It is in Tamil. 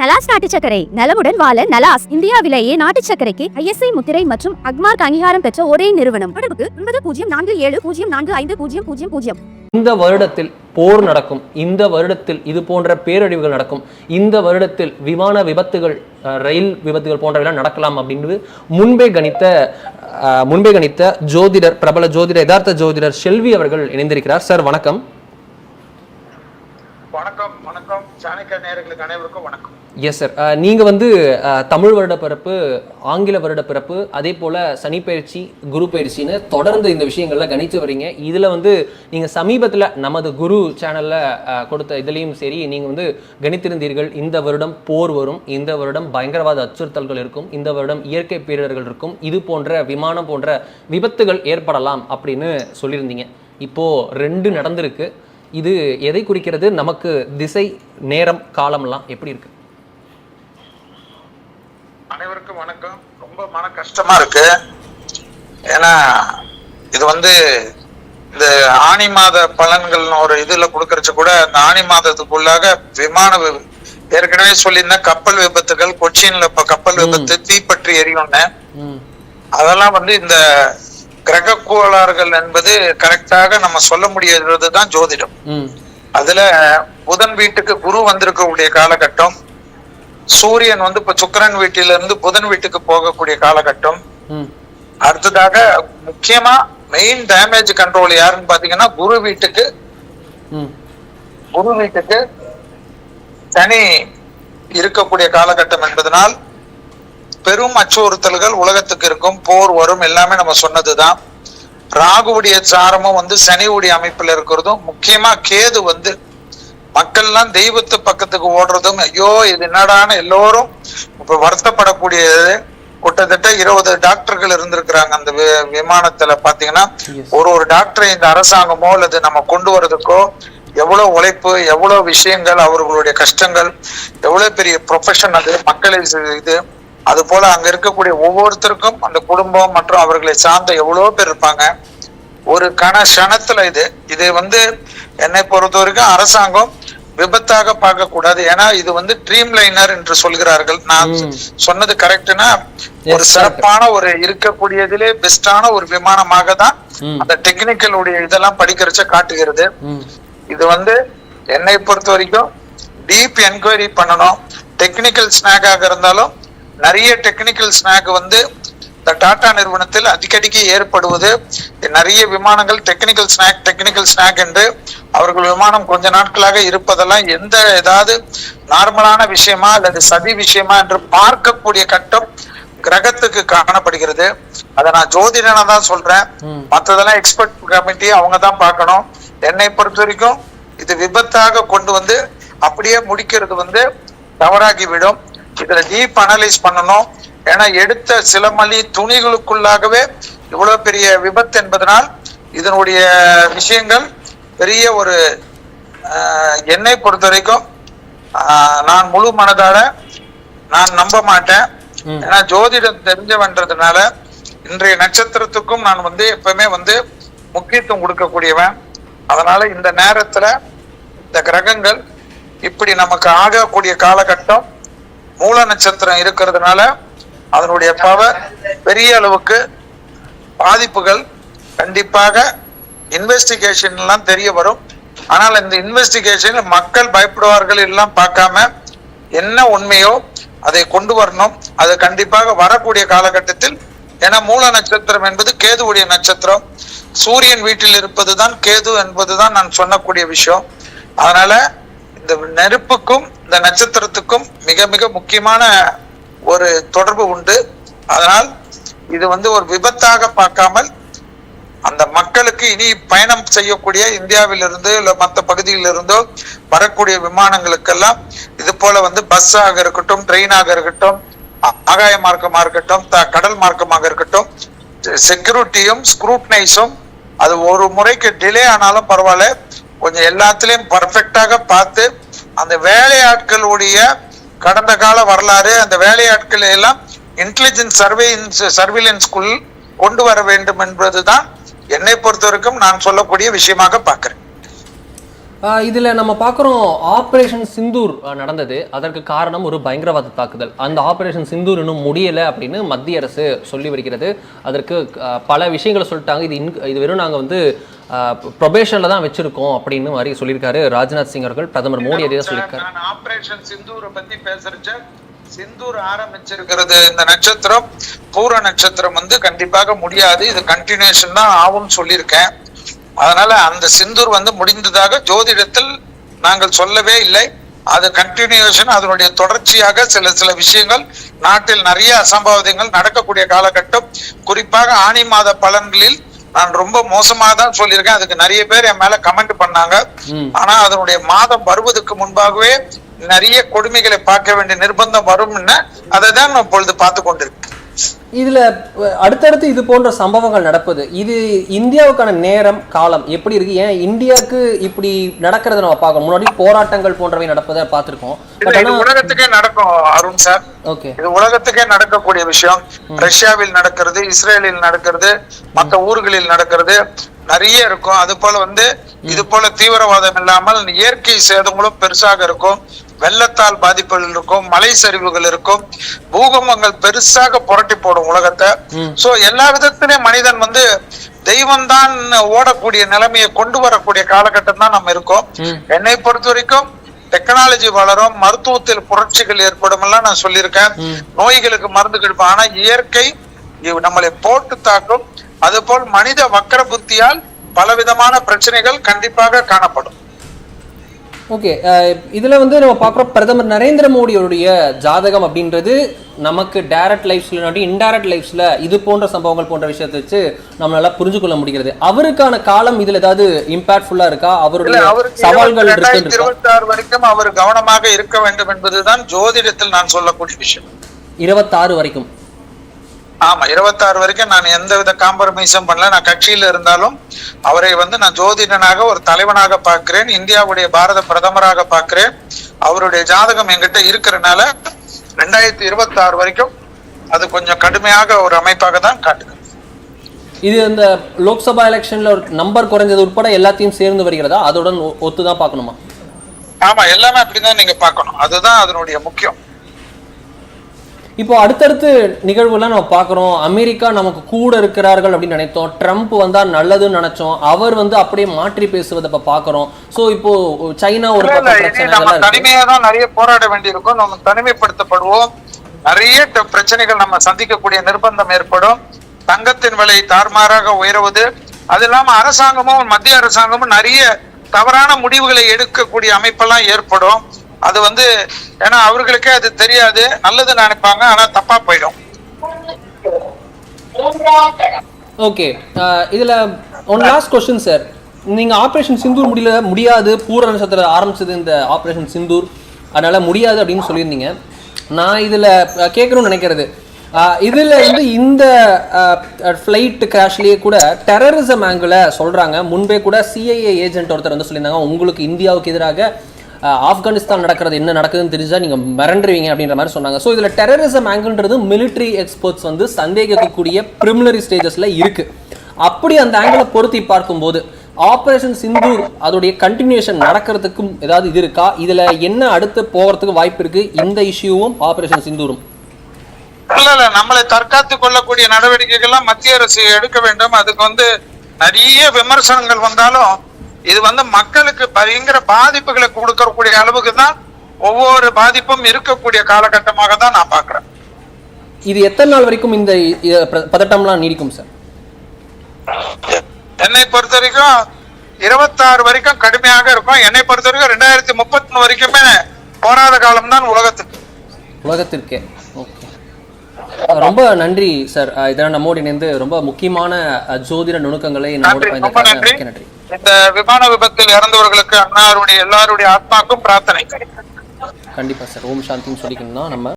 நலாஸ் நாட்டு சர்க்கரை நலமுடன் வாழ நலாஸ் இந்தியாவிலேயே நாட்டு சர்க்கரைக்கு ஐஎஸ்ஐ முத்திரை மற்றும் அக்மார்க் அங்கீகாரம் பெற்ற ஒரே நிறுவனம். தொடர்புக்கு ஒன்பது பூஜ்ஜியம் நான்கு ஏழு பூஜ்ஜியம் நான்கு ஐந்து பூஜ்ஜியம் பூஜ்ஜியம் பூஜ்ஜியம் இந்த வருடத்தில் போர் நடக்கும். இந்த வருடத்தில் இது போன்ற பேரழிவுகள் நடக்கும். இந்த வருடத்தில் விமான விபத்துகள் ரயில் விபத்துகள் போன்றவைலாம் நடக்கலாம் அப்படின்னு முன்பே கணித்த முன்பே கணித்த ஜோதிடர் பிரபல ஜோதிடர் யதார்த்த ஜோதிடர் செல்வி அவர்கள் இணைந்திருக்கிறார். சார் வணக்கம். வணக்கம் வணக்கம். சாணக்கிய நேயர்களுக்கு அனைவருக்கும் வணக்கம். எஸ் சார் நீங்கள் வந்து தமிழ் வருட பிறப்பு ஆங்கில வருட பிறப்பு அதே போல் சனி பயிற்சி குரு பயிற்சின்னு தொடர்ந்து இந்த விஷயங்களில் கணித்து வரீங்க இதில் வந்து நீங்கள் சமீபத்தில் நமது குரு சேனலில் கொடுத்த இதுலேயும் சரி நீங்கள் வந்து கணித்திருந்தீர்கள். இந்த வருடம் போர் வரும். இந்த வருடம் பயங்கரவாத அச்சுறுத்தல்கள் இருக்கும். இந்த வருடம் இயற்கை பேரிடர்கள் இருக்கும். இது போன்ற விமானம் போன்ற விபத்துகள் ஏற்படலாம் அப்படின்னு சொல்லியிருந்தீங்க. இப்போது ரெண்டு நடந்திருக்கு. இது எதை குறிக்கிறது? நமக்கு திசை நேரம் காலம்லாம் எப்படி இருக்குது அனைவருக்கும் வணக்கம் ரொம்ப மன கஷ்டமா இருக்கு. ஏன்னா இது வந்து இந்த ஆனி மாத பலன்கள்னு ஒரு இதுல கொடுக்கறச்சு கூட அந்த ஆனி மாதத்துக்குள்ளாக விமான ஏற்கனவே சொல்லியிருந்தேன் கப்பல் விபத்துகள் கொச்சின்ல இப்ப கப்பல் விபத்து தீப்பற்றி எரியும்னு. அதெல்லாம் வந்து இந்த கிரக கோளாறுகள் என்பது கரெக்டாக நம்ம சொல்ல முடியாதது தான் ஜோதிடம் அதுல புதன் வீட்டுக்கு குரு வந்திருக்கக்கூடிய காலகட்டம். சூரியன் வந்து இப்ப சுக்கிரன் வீட்டில இருந்து புதன் வீட்டுக்கு போகக்கூடிய காலகட்டம். அடுத்ததாக முக்கியமா மெயின் டேமேஜ் கண்ட்ரோல் யாருன்னு பாத்தீங்கன்னா குரு வீட்டுக்கு. குரு வீட்டுக்கு சனி இருக்கக்கூடிய காலகட்டம் என்பதனால் பெரும் அச்சுறுத்தல்கள் உலகத்துக்கு இருக்கும். போர் வரும் எல்லாமே நம்ம சொன்னதுதான். ராகுவுடைய சாரமும் வந்து சனிவுடைய அமைப்புல இருக்கிறதும் முக்கியமா கேது வந்து மக்கள்லாம் தெய்வத்து பக்கத்துக்கு ஓடுறதும் ஐயோ இது என்னடான்னு எல்லோரும் இப்ப வருத்தப்படக்கூடியது. கிட்டத்தட்ட இருபது டாக்டர்கள் இருந்திருக்கிறாங்க அந்த விமானத்துல. பாத்தீங்கன்னா. ஒரு ஒரு டாக்டரை இந்த அரசாங்கமோ அல்லது நம்ம கொண்டு வர்றதுக்கோ எவ்வளவு உழைப்பு எவ்வளவு விஷயங்கள் அவர்களுடைய கஷ்டங்கள் எவ்வளவு பெரிய ப்ரொஃபஷன் அது மக்களை இது- இது. அது போல அங்க இருக்கக்கூடிய ஒவ்வொருத்தருக்கும் அந்த குடும்பம் மற்றும் அவர்களை சார்ந்த எவ்வளவு பேர் இருப்பாங்க. ஒரு கண க்ஷணத்துல இது. இது வந்து என்னை பொறுத்த வரைக்கும் அரசாங்கம் விபத்தாக பார்க்க கூடாது ஏன்னா இது வந்து ட்ரீம் லைனர் என்று சொல்கிறார்கள். நான். சொன்னது கரெக்ட்னா ஒரு சிறப்பான ஒரு இருக்கக்கூடியதிலே பெஸ்டான ஒரு விமானமாக தான். அந்த டெக்னிக்கல் உடைய இதெல்லாம் படிக்கிறச்ச காட்டுகிறது. இது வந்து என்னை பொறுத்த வரைக்கும் டீப் என்கொயரி பண்ணணும். டெக்னிக்கல் ஸ்நாக்காக இருந்தாலும் நிறைய டெக்னிக்கல் ஸ்நாக் வந்து இந்த டாடா நிறுவனத்தில் அடிக்கடிக்கு ஏற்படுவது நிறைய விமானங்கள் டெக்னிக்கல் ஸ்நாக் டெக்னிக்கல் ஸ்நாக் என்று அவர்கள் விமானம் கொஞ்ச நாட்களாக இருப்பதெல்லாம் எந்த ஏதாவது நார்மலான விஷயமா அல்லது சதி விஷயமா என்று பார்க்கக்கூடிய கட்டம் கிரகத்துக்கு காணப்படுகிறது. அதை நான் ஜோதிடனா தான் சொல்றேன். ம். மத்ததெல்லாம் எக்ஸ்பர்ட் கமிட்டி அவங்க தான் பார்க்கணும். என்னை பொறுத்த வரைக்கும் இது விபத்தாக கொண்டு வந்து அப்படியே முடிக்கிறது வந்து தவறாகி விடும். இதுல டீப் அனலைஸ் பண்ணணும். ஏன்னா எடுத்த சில மணி துணிகளுக்குள்ளாகவே இவ்வளவு பெரிய விபத்து என்பதனால் இதனுடைய விஷயங்கள் பெரிய ஒரு என்னை பொறுத்த வரைக்கும் ஆஹ், நான் முழு மனதால நான் நம்ப மாட்டேன். ஏன்னா ஜோதிடம் தெரிஞ்சவன்றதுனால இன்றைய நட்சத்திரத்துக்கும் நான் வந்து எப்பவுமே வந்து முக்கியத்துவம் கொடுக்கக்கூடியவன் அதனால இந்த நேரத்துல இந்த கிரகங்கள் இப்படி நமக்கு ஆகக்கூடிய காலகட்டம் மூல நட்சத்திரம் இருக்கிறதுனால அதனுடைய பவர் பெரிய அளவுக்கு பாதிப்புகள் கண்டிப்பாக இன்வெஸ்டிகேஷன்லாம் தெரிய வரும். ஆனால் இந்த இன்வெஸ்டிகேஷன் மக்கள் பயப்படுவார்கள் எல்லாம் பார்க்காம என்ன உண்மையோ அதை கொண்டு வரணும். அது கண்டிப்பாக வரக்கூடிய காலகட்டத்தில் ஏன்னா மூல நட்சத்திரம் என்பது கேதுவுடைய நட்சத்திரம். சூரியன் வீட்டில் இருப்பதுதான் கேது என்பதுதான் நான் சொல்லக்கூடிய விஷயம். அதனால இந்த நெருப்புக்கும் இந்த நட்சத்திரத்துக்கும் மிக மிக முக்கியமான ஒரு தொடர்பு உண்டு. அதனால் இது வந்து ஒரு விபத்தாக பார்க்காமல் அந்த மக்களுக்கு இனி பயணம் செய்யக்கூடிய இந்தியாவிலிருந்து இல்ல மற்ற பகுதியிலிருந்தோ வரக்கூடிய விமானங்களுக்கெல்லாம் இது போல வந்து பஸ்ஸாக இருக்கட்டும் ட்ரெயினாக இருக்கட்டும் ஆகாய மார்க்கமாக இருக்கட்டும் த- கடல் மார்க்கமாக இருக்கட்டும் செக்யூரிட்டியும் ஸ்க்ரூட்னைஸும் அது ஒரு முறைக்கு டிலே ஆனாலும் பரவாயில்ல. கொஞ்சம் எல்லாத்துலயும் பர்ஃபெக்டாக பார்த்து அந்த வேலையாட்களுடைய கடந்த கால வரலாறு அந்த வேலையாட்களை எல்லாம் இன்டெலிஜென்ஸ் சர்வேலன்ஸ் சர்வேலன்ஸ்குள் கொண்டு வர வேண்டும் என்பதுதான் என்னை பொறுத்தவரைக்கும் நான் சொல்லக்கூடிய விஷயமாக பார்க்கிறேன். இதுல நம்ம பார்க்குறோம் ஆபரேஷன் சிந்தூர் நடந்தது. அதற்கு காரணம் ஒரு பயங்கரவாத தாக்குதல். அந்த ஆபரேஷன் சிந்தூர் இன்னும் முடியல அப்படின்னு மத்திய அரசு சொல்லி வருகிறது. அதற்கு பல விஷயங்களை சொல்லிட்டாங்க. இது இன் இது வெறும் நாங்க வந்து ப்ரொபேஷனில் தான் வச்சிருக்கோம் அப்படின்னு மாதிரி சொல்லியிருக்காரு ராஜ்நாத் சிங் அவர்கள். பிரதமர் மோடி அதே சொல்லியிருக்காரு. ஆபரேஷன் சிந்தூரை பத்தி பேசுறச்ச சிந்தூர் ஆரம்பிச்சிருக்கிறது இந்த நட்சத்திரம். பூர நட்சத்திரம் வந்து கண்டிப்பாக முடியாது. இது கண்டினியூஷன் தான் ஆகும்னு சொல்லியிருக்கேன். அதனால அந்த சிந்தூர் வந்து முடிந்ததாக ஜோதிடத்தில் நாங்கள் சொல்லவே இல்லை. அது கண்டினியூஷன் அதனுடைய தொடர்ச்சியாக சில சில விஷயங்கள் நாட்டில் நிறைய அசம்பாவிதங்கள் நடக்கக்கூடிய காலகட்டம். குறிப்பாக ஆணி மாத பலன்களில் நான் ரொம்ப மோசமாக தான் சொல்லியிருக்கேன். அதுக்கு நிறைய பேர் என் மேல கமெண்ட் பண்ணாங்க. ஆனா அதனுடைய மாதம் வருவதற்கு முன்பாகவே நிறைய கொடுமைகளை பார்க்க வேண்டிய நிர்பந்தம் வரும்னு அதை தான் நான் இப்பொழுது பார்த்து கொண்டிருக்கேன். இதுல அடுத்தடுத்து இது போன்ற சம்பவங்கள் நடப்பது. இது இந்தியாவுக்கான நேரம் காலம் எப்படி இருக்கு? ஏன் இந்தியாவுக்கு இப்படி நடக்கிறத நம்ம பார்க்கணும். முன்னாடி போராட்டங்கள் போன்றவை நடப்பதை பார்த்திருக்கோம். இது உலகத்துக்கே நடக்கும் அருண் சார் ஓகே. இது உலகத்துக்கே நடக்கக்கூடிய விஷயம். ரஷ்யாவில் நடக்கிறது இஸ்ரேலில் நடக்கிறது மற்ற ஊர்களில் நடக்கிறது. நிறைய இருக்கும். அது போல வந்து இது போல தீவிரவாதம் இல்லாமல் இயற்கை சேதங்களும் பெருசாக இருக்கும். வெள்ளத்தால் பாதிப்புகள் இருக்கும் மலை சரிவுகள் இருக்கும் பூகம்பங்கள் பெருசாக புரட்டி போடும் உலகத்தை. சோ எல்லா விதத்திலையும் மனிதன் வந்து தெய்வம் தான் ஓடக்கூடிய நிலைமையை கொண்டு வரக்கூடிய காலகட்டம் தான் நம்ம இருக்கோம். என்னை பொறுத்த வரைக்கும் டெக்னாலஜி வளரும் மருத்துவத்தில் புரட்சிகள் ஏற்படும் எல்லாம் நான் சொல்லியிருக்கேன். நோய்களுக்கு மருந்து கிடைக்கும் ஆனா இயற்கை நம்மளை போட்டு தாக்கும். அதுபோல் மனித வக்கர புத்தியால் பலவிதமான பிரச்சனைகள் கண்டிப்பாக காணப்படும். ஓகே இதுல வந்து நம்ம பார்க்குறோம் பிரதமர் நரேந்திர மோடியோடைய ஜாதகம் அப்படின்றது நமக்கு டைரக்ட் லைஃப்ஸ்ல இல்லாட்டி இன்டைரக்ட் லைஃப்ஸ்ல இது போன்ற சம்பவங்கள் போன்ற விஷயத்தை வச்சு நம்மளால புரிஞ்சு கொள்ள முடிகிறது. அவருக்கான காலம் இதுல ஏதாவது இம்பாக்ட்ஃபுல்லா இருக்கா? அவருடைய சவால்கள் ரெண்டாயிரத்தி இருக்கு? இருபத்தி ஆறு வரைக்கும் அவர் கவனமாக இருக்க வேண்டும் என்பதுதான் ஜோதிடத்தில் நான் சொல்லக்கூடிய விஷயம். இருபத்தாறு வரைக்கும். ஆமா இருபத்தாறு வரைக்கும் நான் எந்த வித காம்ப்ரமைஸும் பண்ணல. நான் கட்சியில இருந்தாலும் அவரை வந்து நான் ஜோதிடனாக ஒரு தலைவனாக பார்க்கிறேன். இந்தியாவுடைய பாரத பிரதமராக பார்க்கிறேன். அவருடைய ஜாதகம் என்கிட்ட இருக்கிறனால ரெண்டாயிரத்தி இருபத்தி ஆறு வரைக்கும் அது கொஞ்சம் கடுமையாக ஒரு அமைப்பாக தான் காட்டுது. இது இந்த லோக்சபா எலெக்ஷன்ல ஒரு நம்பர் குறைஞ்சது உட்பட எல்லாத்தையும் சேர்ந்து வருகிறதா? அதோட ஒத்து தான் பார்க்கணுமா? ஆமா எல்லாமே அப்படிதான் நீங்க பார்க்கணும். அதுதான் அதனுடைய முக்கியம். இப்போ அடுத்தடுத்து நிகழ்வுலாம் நம்ம பார்க்குறோம் அமெரிக்கா நமக்கு கூட இருக்கிறார்கள் அப்படின்னு நினைத்தோம். ட்ரம்ப் வந்தா நல்லதுன்னு நினைச்சோம். அவர் வந்து அப்படியே மாற்றி பேசுவதை இப்போ பார்க்குறோம். ஸோ இப்போ சைனா ஒரு இல்ல, பக்கம் இல்ல, பிரச்சனை இனி நம்ம இதெல்லாம் இருக்கு. தனிமையா தான் நிறைய போராட வேண்டியிருக்கும். நம்ம தனிமைப்படுத்தப்படுவோம். நிறைய பிரச்சனைகள் நம்ம சந்திக்கக்கூடிய நிர்பந்தம் ஏற்படும். தங்கத்தின் விலை தாறுமாறாக உயருவது. அது இல்லாம அரசாங்கமும் மத்திய அரசாங்கமும் நிறைய தவறான முடிவுகளை எடுக்கக்கூடிய அமைப்பெல்லாம் ஏற்படும். அது வந்து ஏன்னா அவர்களுக்கே அது தெரியாது. நல்லது நினைப்பாங்க ஆனா தப்பா போயிடும். ஓகே. இதுல ஒன் லாஸ்ட் கொஸ்டின் சார் நீங்க ஆபரேஷன் சிந்தூர் முடியல முடியாது. பூர நட்சத்திரம் ஆரம்பிச்சது இந்த ஆபரேஷன் சிந்தூர். அதனால முடியாது அப்படின்னு சொல்லியிருந்தீங்க. நான் இதுல கேட்கணும்னு நினைக்கிறது. அஹ், இதுல வந்து இந்த ஃப்ளைட் கிராஷ்லயே கூட டெரரிசம் ஆங்கிள் சொல்றாங்க. முன்பே கூட சிஐஏ ஏஜென்ட் ஒருத்தர் வந்து சொல்லியிருந்தாங்க. உங்களுக்கு இந்தியாவுக்கு எதிராக ஆப்கானிஸ்தான் நடக்கிறது என்ன நடக்குதுன்னு தெரிஞ்சா நீங்க மிரண்டுருவீங்க அப்படின்ற மாதிரி சொன்னாங்க. ஸோ இதுல டெரரிசம் ஆங்கிள்ன்றது மிலிட்ரி எக்ஸ்பர்ட்ஸ் வந்து சந்தேகிக்கக்கூடிய ப்ரிமினரி ஸ்டேஜஸ்ல இருக்கு. அப்படி அந்த ஆங்கிளை பொருத்தி பார்க்கும்போது ஆபரேஷன் சிந்தூர் அதோடைய கண்டினியூஷன் நடக்கிறதுக்கும் ஏதாவது இது இருக்கா? இதுல என்ன அடுத்து போகிறதுக்கு வாய்ப்பு இருக்கு? இந்த இஷ்யூவும் ஆபரேஷன் சிந்தூரும் இல்ல இல்ல நம்மளை தற்காத்து கொள்ளக்கூடிய நடவடிக்கைகள்லாம் மத்திய அரசு எடுக்க வேண்டும். அதுக்கு வந்து நிறைய விமர்சனங்கள் வந்தாலும் இது வந்து மக்களுக்கு பயங்கர பாதிப்புகளை கொடுக்கக்கூடிய அளவுக்கு தான் ஒவ்வொரு பாதிப்பும் இருக்கக்கூடிய காலகட்டமாக தான் நான் பாக்குறேன் இது எத்தனை நாள் வரைக்கும் இந்த பதட்டம்லாம் நீடிக்கும் சார்? என்னை பொறுத்த வரைக்கும் இருபத்தாறு வரைக்கும் கடுமையாக இருக்கும். என்னை பொறுத்த வரைக்கும் ரெண்டாயிரத்தி முப்பத்தி வரைக்குமே போராத காலம் தான் உலகத்துக்கு. உலகத்திற்கே. ஓகே. ரொம்ப நன்றி சார். இதெல்லாம் நம்மோடு இணைந்து ரொம்ப முக்கியமான ஜோதிட நுணுக்கங்களை நம்மோடு நன்றி. இந்த விமான விபத்தில் இறந்தவர்களுக்கு அன்னாருடைய எல்லாருடைய ஆத்மாக்கும் பிரார்த்தனை. கண்டிப்பா சார். ஓம் சாந்தின்னு சொல்லிக்கணும்னா நம்ம